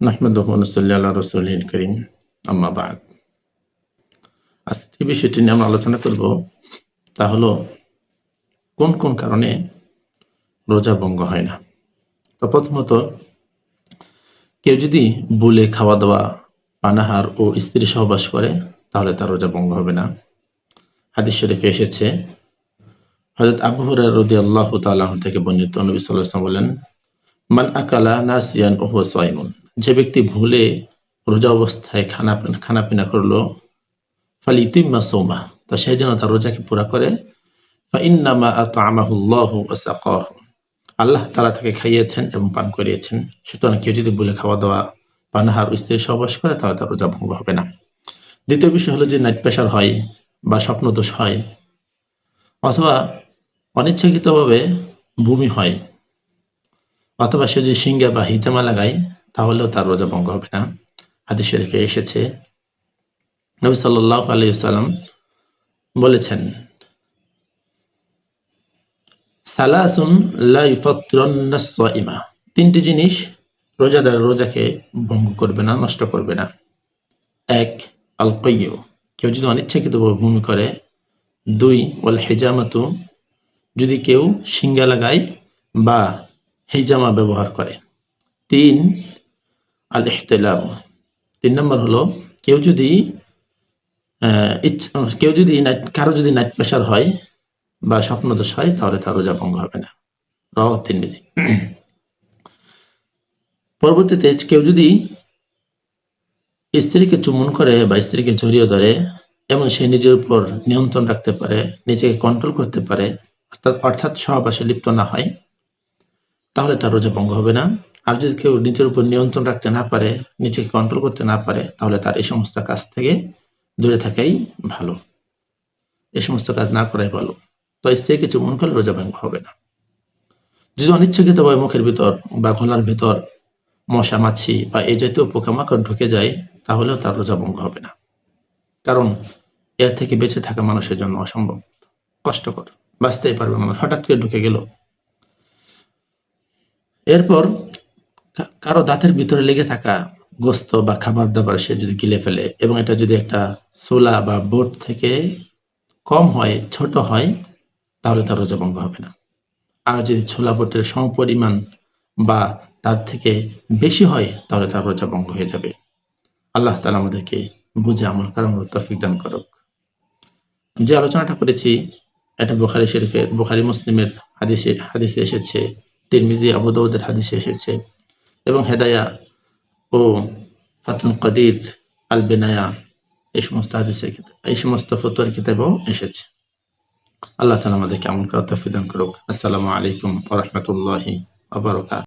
নাহমাদুহু ওয়া নুসাল্লি আলা রাসূলিল কারীম যে বিষয়টি নিয়ে আমরা আলোচনা করব। তা হলো, কোন কোন কারণে রোজা ভঙ্গ হয় না? তো প্রথমত, কেউ যদি বলে খাওয়া দাওয়া পানাহার ও স্ত্রী সহবাস করে, তাহলে তার রোজা ভঙ্গ হবে না। হাদিস শরীফে এসেছে, হযরত আবু হুরায়রা রাদিয়াল্লাহু তাআলা থেকে বর্ণিত নবী ওয়াসাল্লাম বলেন, মান আকালা নাসিয়ান ও সাইমুন যে ব্যক্তি ভুলে রোজা অবস্থায় খানা খানা পিনা করল ফালি ইতিম্মা সৌমা তো সে যেন তার রোজাকে পুরা করে। আল্লাহ তাআলা তাকে খাইয়েছেন এবং পান করিয়েছেন। সুতরাং কেউ যদি বলে খাওয়া দাওয়া, পানাহার স্ত্রী সহবাস করে, তাহলে তার রোজা ভঙ্গ হবে না। দ্বিতীয় বিষয় হলো যে নাইট প্রেশার হয় বা স্বপ্নদোষ হয়, অথবা অনিচ্ছাকৃতভাবে ভূমি হয়, অথবা সে যদি সিঙ্গা বা হিজামা লাগায় তাহলেও তার রোজা ভঙ্গ হবে না। হাদিস শরীফে এসেছে, নবী সাল্লাহ আলী সাল্লাম বলেছেন, সালাসুন ইমা তিনটি জিনিস রোজাদার রোজাকে ভঙ্গ করবে না, নষ্ট করবে না। এক আল কেউ যদি অনিচ্ছাকৃত ভূমি করে। দুই ওয়াল হেজামাতু যদি কেউ সিঙ্গা লাগায় বা হেজামা ব্যবহার করে। তিন আল ইহতেলাম তিন নম্বর হলো, কেউ যদি কেউ যদি কারও যদি নাইট প্রেশার হয় বা স্বপ্নদোষ হয়, তাহলে তার রোজা ভঙ্গ হবে না। রহ পরবর্তীতে কেউ যদি স্ত্রীকে চুমন করে বা স্ত্রীকে জড়িয়ে ধরে এবং সে নিজের উপর নিয়ন্ত্রণ রাখতে পারে, নিজেকে কন্ট্রোল করতে পারে, অর্থাৎ অর্থাৎ সহবাসে লিপ্ত না হয়, তাহলে তার রোজা ভঙ্গ হবে না। আর যদি কেউ নিজের উপর নিয়ন্ত্রণ রাখতে না পারে, নিজেকে কন্ট্রোল করতে না পারে, তাহলে তার এই সমস্ত কাজ থেকে দূরে থাকাই ভালো। এই সমস্ত কাজ না করাই ভালো। তো স্ত্রীকে চুমন করলে রোজা ভঙ্গ হবে না। যদি অনিচ্ছাকৃত ভাবে মুখের ভিতর বা গলার ভিতর মশা, মাছি বা এই জাতীয় পোকামাকড় ঢুকে যায়, তাহলেও তার রোজা ভঙ্গ হবে না। কারণ এর থেকে বেঁচে থাকা মানুষের জন্য অসম্ভব, কষ্টকর, বাঁচতেই পারবে মানুষ হঠাৎ করে ঢুকে গেল। এরপর কারও দাঁতের ভিতরে লেগে থাকা গোস্ত বা খাবার দাবার সে যদি গিলে ফেলে এবং এটা যদি একটা সোলা বা বোট থেকে কম হয়, ছোট হয়, তাহলে তার রোজা ভঙ্গ হবে না। আর যদি ছোলা বোটের সমপরিমাণ বা তার থেকে বেশি হয়, তাহলে তার রোজা ভঙ্গ হয়ে যাবে। আল্লাহ তালা আমাদেরকে বুঝে আমল কারণ তফিক দান করুক। যে আলোচনাটা করেছি, এটা বোখারি শরীফের, বোখারি মুসলিমের হাদিসে হাদিসে এসেছে, তিরমিজি আবুদাউদের হাদিসে এসেছে। এবং হেদায়া ও ফাতুন কদির আল বেনায়া এই সমস্ত হাদিসের এই সমস্ত ফতুয়ার কিতাবেও এসেছে। আল্লাহ তালা আমাদেরকে আমল করা তফিদান করুক। আসসালামু আলাইকুম ওরহমতুল্লাহি আবরকাত